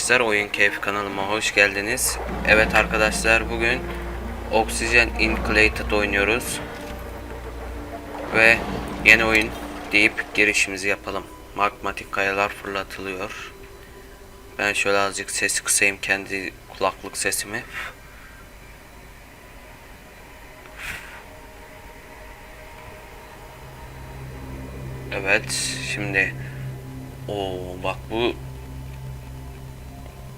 arkadaşlar oyun keyfi kanalıma hoş geldiniz. Evet arkadaşlar bugün Oxygen Inclated oynuyoruz. Ve yeni oyun deyip girişimizi yapalım. Magmatik kayalar fırlatılıyor. Ben şöyle azıcık sesi kısayım kendi kulaklık sesimi. Evet şimdi o bak bu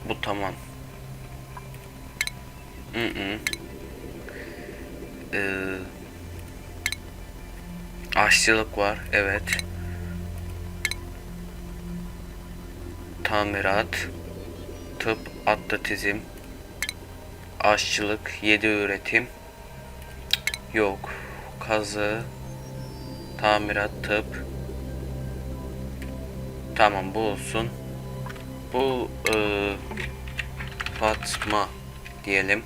bu tamam. Hı hı. Ee, aşçılık var evet. Tamirat, tıp, atletizm, aşçılık, 7 üretim. Yok. Kazı, tamirat, tıp. Tamam bu olsun. Bu eee, Fatma diyelim.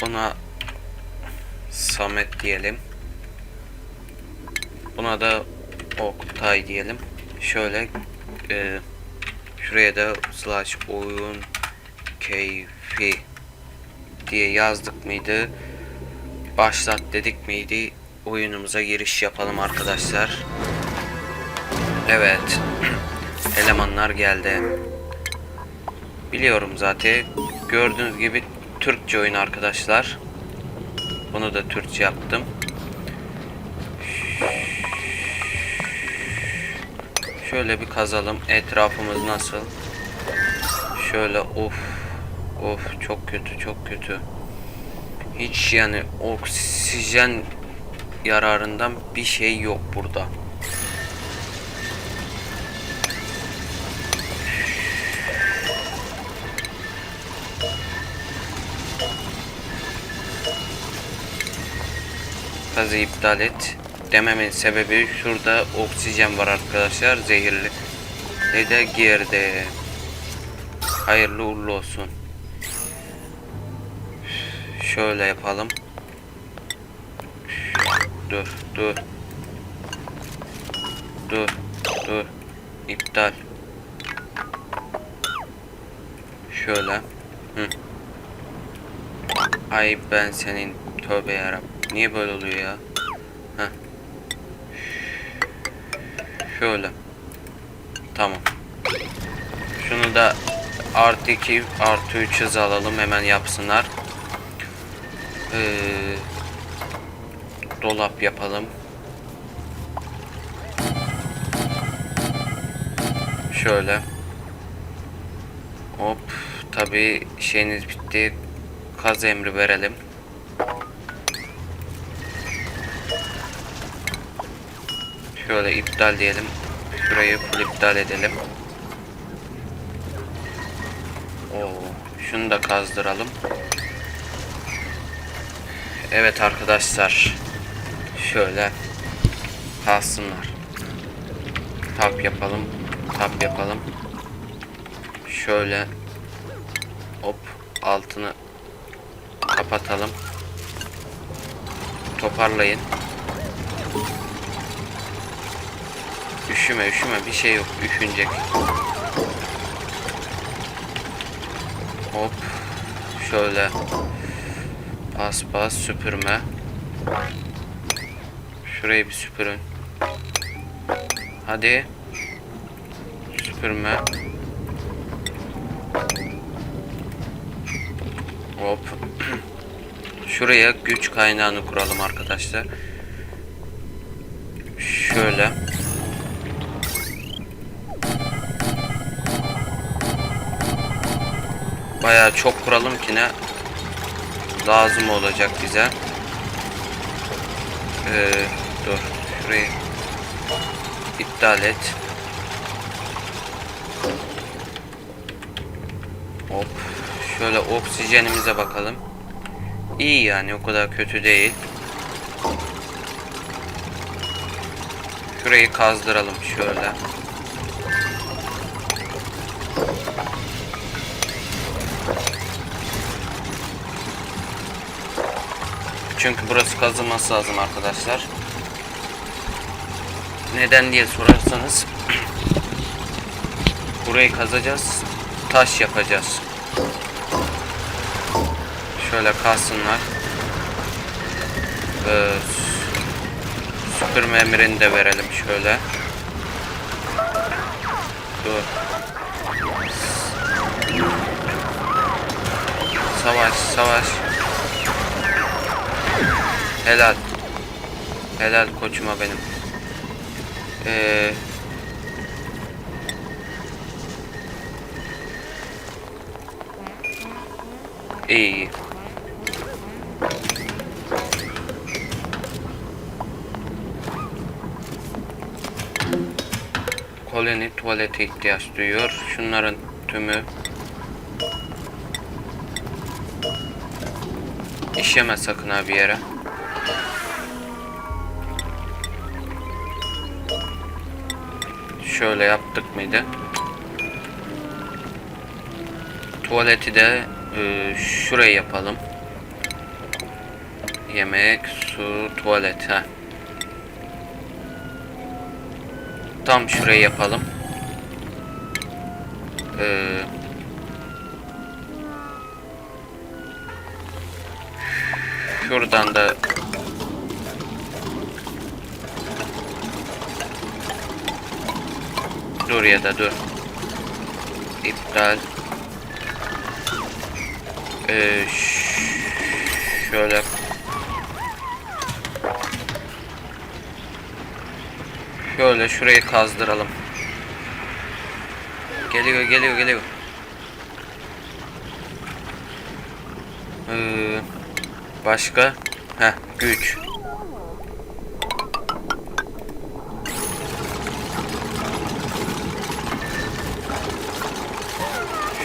Buna Samet diyelim. Buna da Oktay diyelim. Şöyle eee, şuraya da slash oyun keyfi diye yazdık mıydı? Başlat dedik miydi? Oyunumuza giriş yapalım arkadaşlar. Evet. Elemanlar geldi. Biliyorum zaten. Gördüğünüz gibi Türkçe oyun arkadaşlar. Bunu da Türkçe yaptım. Şöyle bir kazalım. Etrafımız nasıl? Şöyle of. Of çok kötü çok kötü. Hiç yani oksijen yararından bir şey yok burada. Kazı iptal et. Dememin sebebi şurada oksijen var arkadaşlar zehirli. Ne de girdi. Hayırlı uğurlu olsun. Şöyle yapalım. Dur, dur. Dur, dur. İptal. Şöyle. Hı. Ay ben senin tövbe yarabbim. Niye böyle oluyor ya? Heh. Şöyle. Tamam. Şunu da artı 2 artı 3 hız alalım hemen yapsınlar. Ee, dolap yapalım. Şöyle. Hop. Tabi şeyiniz bitti. Kaz emri verelim. Şöyle iptal diyelim. Şurayı full iptal edelim. Oo, şunu da kazdıralım. Evet arkadaşlar. Şöyle kalsınlar. Tap yapalım. Tap yapalım. Şöyle hop altını kapatalım. Toparlayın. Üşüme üşüme bir şey yok üşünecek. Hop şöyle Bas bas süpürme. Şurayı bir süpürün. Hadi. Süpürme. Hop. Şuraya güç kaynağını kuralım arkadaşlar. Şöyle. Bayağı çok kuralım ki ne lazım olacak bize. Ee, şurayı iptal et. Hop. Şöyle oksijenimize bakalım. İyi yani o kadar kötü değil. Şurayı kazdıralım şöyle. Çünkü burası kazılması lazım arkadaşlar. Neden diye sorarsanız burayı kazacağız. Taş yapacağız. Şöyle kalsınlar. Ee, süpürme de verelim şöyle. Dur. Savaş, savaş. Helal. Helal koçuma benim. Ee, iyi. Koloni tuvalete ihtiyaç duyuyor. Şunların tümü işeme sakın ha bir yere. Şöyle yaptık mıydı? Tuvaleti de e, şuraya yapalım. Yemek, su, tuvalet. ha. Tam şuraya yapalım. Ee, şuradan da dur ya da dur. İptal. Ee, şöyle Şöyle şurayı kazdıralım. Geliyor geliyor geliyor. Ee, başka? Heh güç.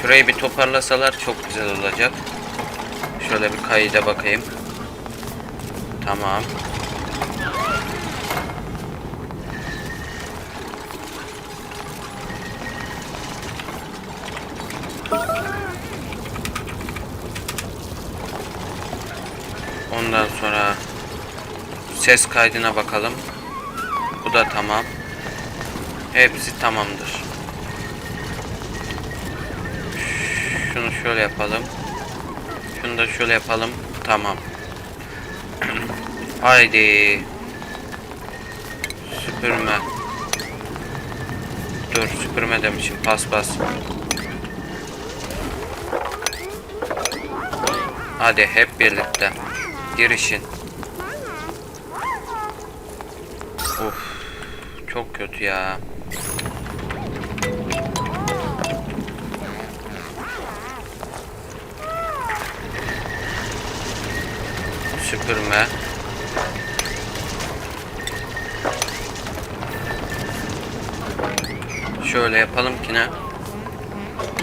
Şurayı bir toparlasalar çok güzel olacak. Şöyle bir kayıda bakayım. Tamam. Ondan sonra ses kaydına bakalım. Bu da tamam. Hepsi tamamdır. Şunu şöyle yapalım. Şunu da şöyle yapalım. Tamam. Haydi. Süpürme. Dur süpürme demişim. Pas pas. Hadi hep birlikte. Girişin. Of. Çok kötü ya. Süpürme. Şöyle yapalım ki ne?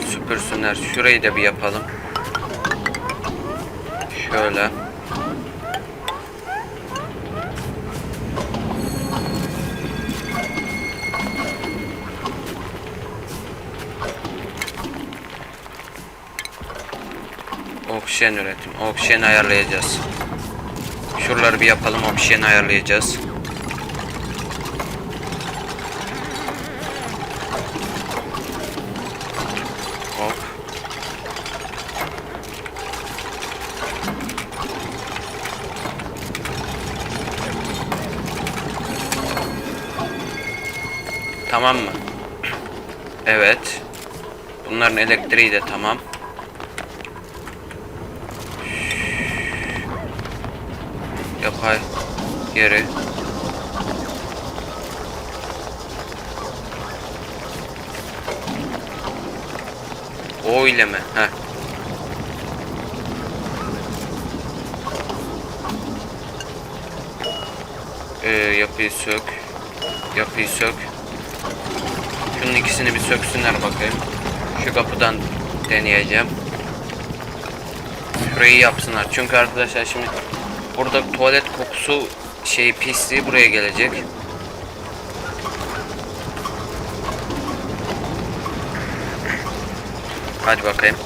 Süpürsünler. Şurayı da bir yapalım. Şöyle. Oksijen üretim. Oksijen ayarlayacağız. Şuraları bir yapalım. Oksijen ayarlayacağız. Hop. Tamam mı? Evet. Bunların elektriği de tamam. Yeri. O ile mi? Heh. Ee, yapıyı sök. Yapıyı sök. Şunun ikisini bir söksünler bakayım. Şu kapıdan deneyeceğim. Şurayı yapsınlar. Çünkü arkadaşlar şimdi burada tuvalet kokusu şey pisliği buraya gelecek. Hadi bakayım.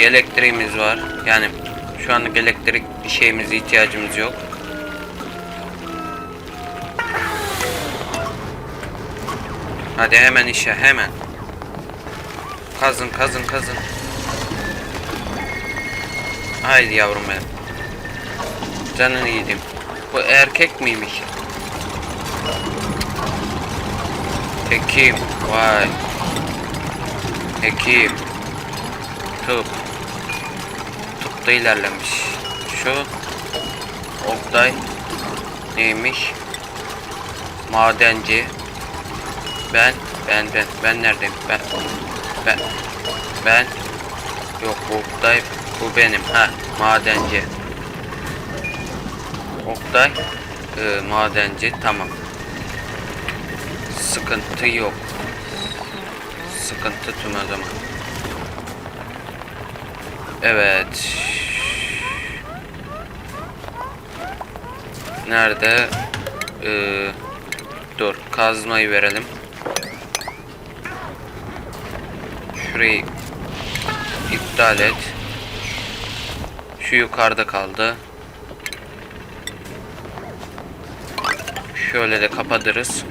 İyi elektriğimiz var. Yani şu anlık elektrik bir şeyimize ihtiyacımız yok. Hadi hemen işe hemen. Kazın kazın kazın. Haydi yavrum benim. Canını yedim. Bu erkek miymiş? Hekim. Vay. Hekim. Tıp. Tıpta ilerlemiş. Şu. Oktay. Neymiş? Madenci. Ben. Ben ben. Ben neredeyim? Ben. Ben. Ben. Yok bu Oktay. Bu benim. Ha. Madenci. Oktay. Ee, madenci. Tamam. Sıkıntı yok. Sıkıntı tüm o zaman. Evet. Nerede? Ee, dur. Kazmayı verelim. Şurayı iptal et. Şu yukarıda kaldı. Şöyle de kapatırız.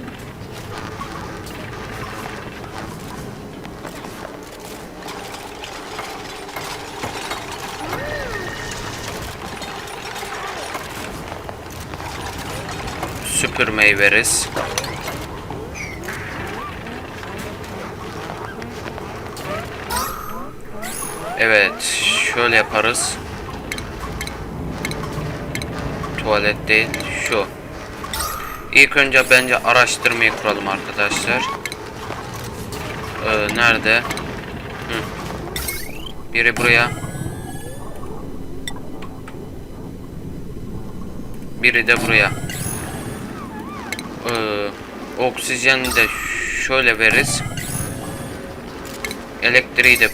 Süpürmeyi veririz. Evet, şöyle yaparız. Tuvalet değil, şu. İlk önce bence araştırmayı kuralım arkadaşlar. Ee, nerede? Hı. Biri buraya. Biri de buraya. Ee, oksijeni de şöyle veririz. Elektriği de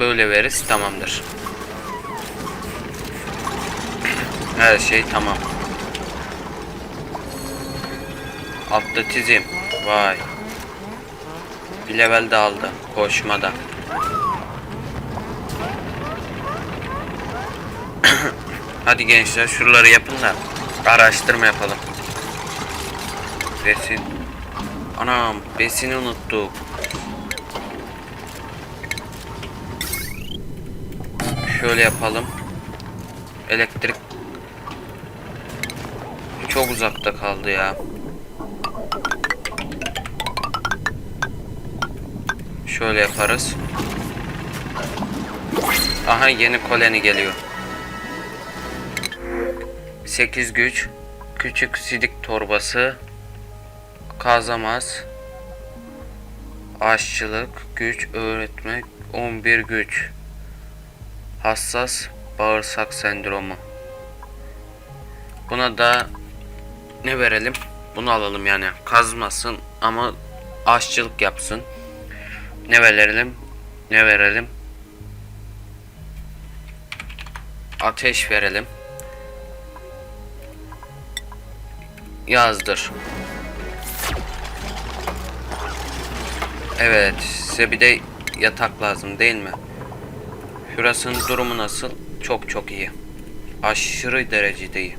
böyle veririz. Tamamdır. Her şey tamam. Atletizm. Vay. Bir level de aldı. Koşmada. Hadi gençler şuraları yapın da araştırma yapalım. Besin. Anam besini unuttuk. Şöyle yapalım. Elektrik çok uzakta kaldı ya. Şöyle yaparız. Aha yeni koloni geliyor. 8 güç. Küçük sidik torbası. Kazamaz. Aşçılık, güç, öğretmek, 11 güç. Hassas bağırsak sendromu. Buna da ne verelim? Bunu alalım yani. Kazmasın ama aşçılık yapsın. Ne verelim? Ne verelim? Ateş verelim. Yazdır. Evet, size bir de yatak lazım değil mi? Şurasının durumu nasıl? Çok çok iyi. Aşırı derecede iyi.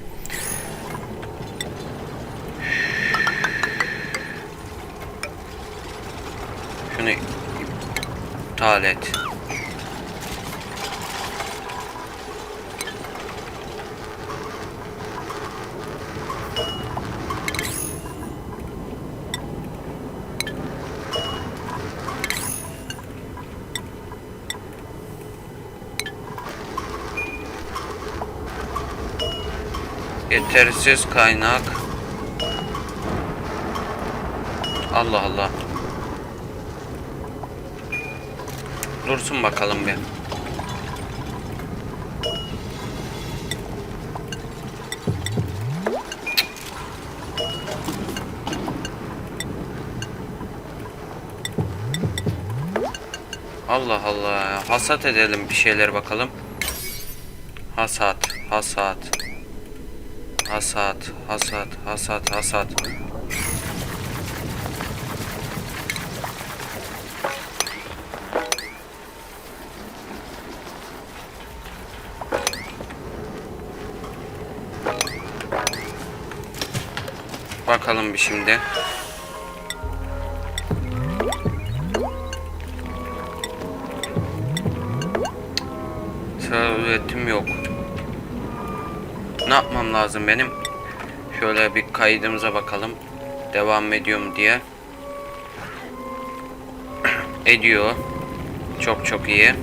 Şunu iptal et. Yetersiz kaynak. Allah Allah. Dursun bakalım bir. Allah Allah. Hasat edelim bir şeyler bakalım. Hasat, hasat. Hasat, hasat, hasat, hasat. Bakalım bir şimdi. Sıra üretim yok. Ne yapmam lazım benim? Şöyle bir kaydımıza bakalım. Devam ediyor mu diye. Ediyor. Çok çok iyi.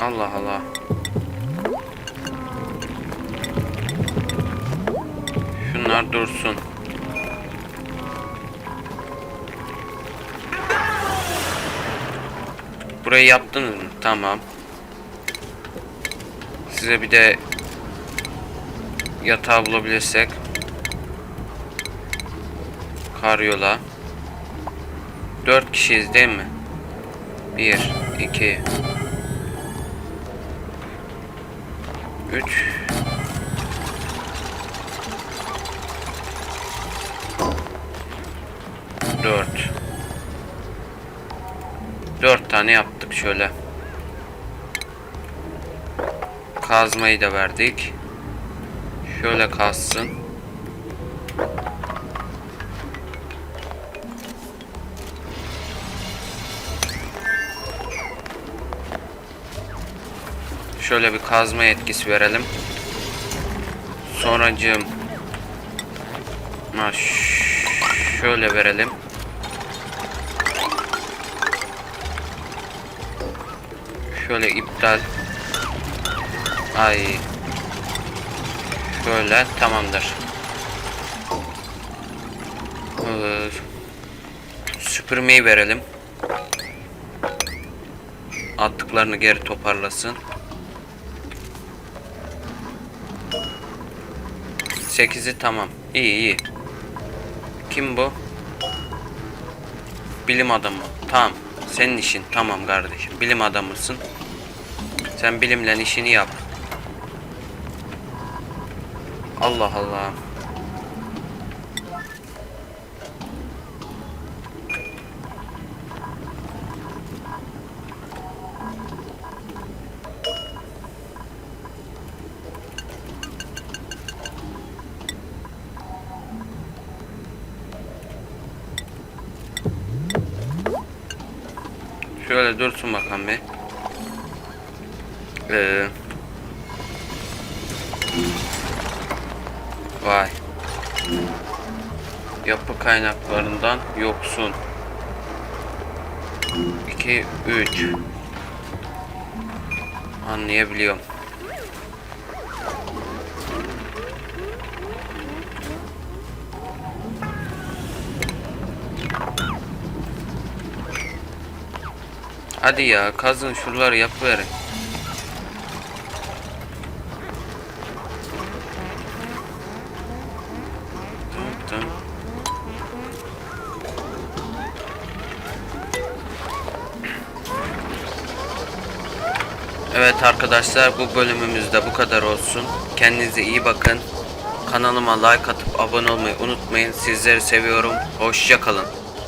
Allah Allah. Şunlar dursun. Burayı yaptınız mı? Tamam. Size bir de yatağı bulabilirsek. Karyola. Dört kişiyiz değil mi? Bir, iki, üç. Dört. Dört tane yaptık şöyle. Kazmayı da verdik. Şöyle kazsın. Şöyle bir kazma etkisi verelim. Sonracığım ha, şöyle verelim. Şöyle iptal. Ay. Şöyle tamamdır. Ee, süpürmeyi verelim. Attıklarını geri toparlasın. 8'i tamam. İyi iyi. Kim bu? Bilim adamı. Tamam. Senin işin. Tamam kardeşim. Bilim adamısın. Sen bilimle işini yap. Allah Allah. Şöyle dursun bakalım bir. Ee, vay. Yapı kaynaklarından yoksun. 2 3 Anlayabiliyorum. Hadi ya kazın şuraları yapıverin. Arkadaşlar bu bölümümüzde bu kadar olsun. Kendinize iyi bakın. Kanalıma like atıp abone olmayı unutmayın. Sizleri seviyorum. Hoşça kalın.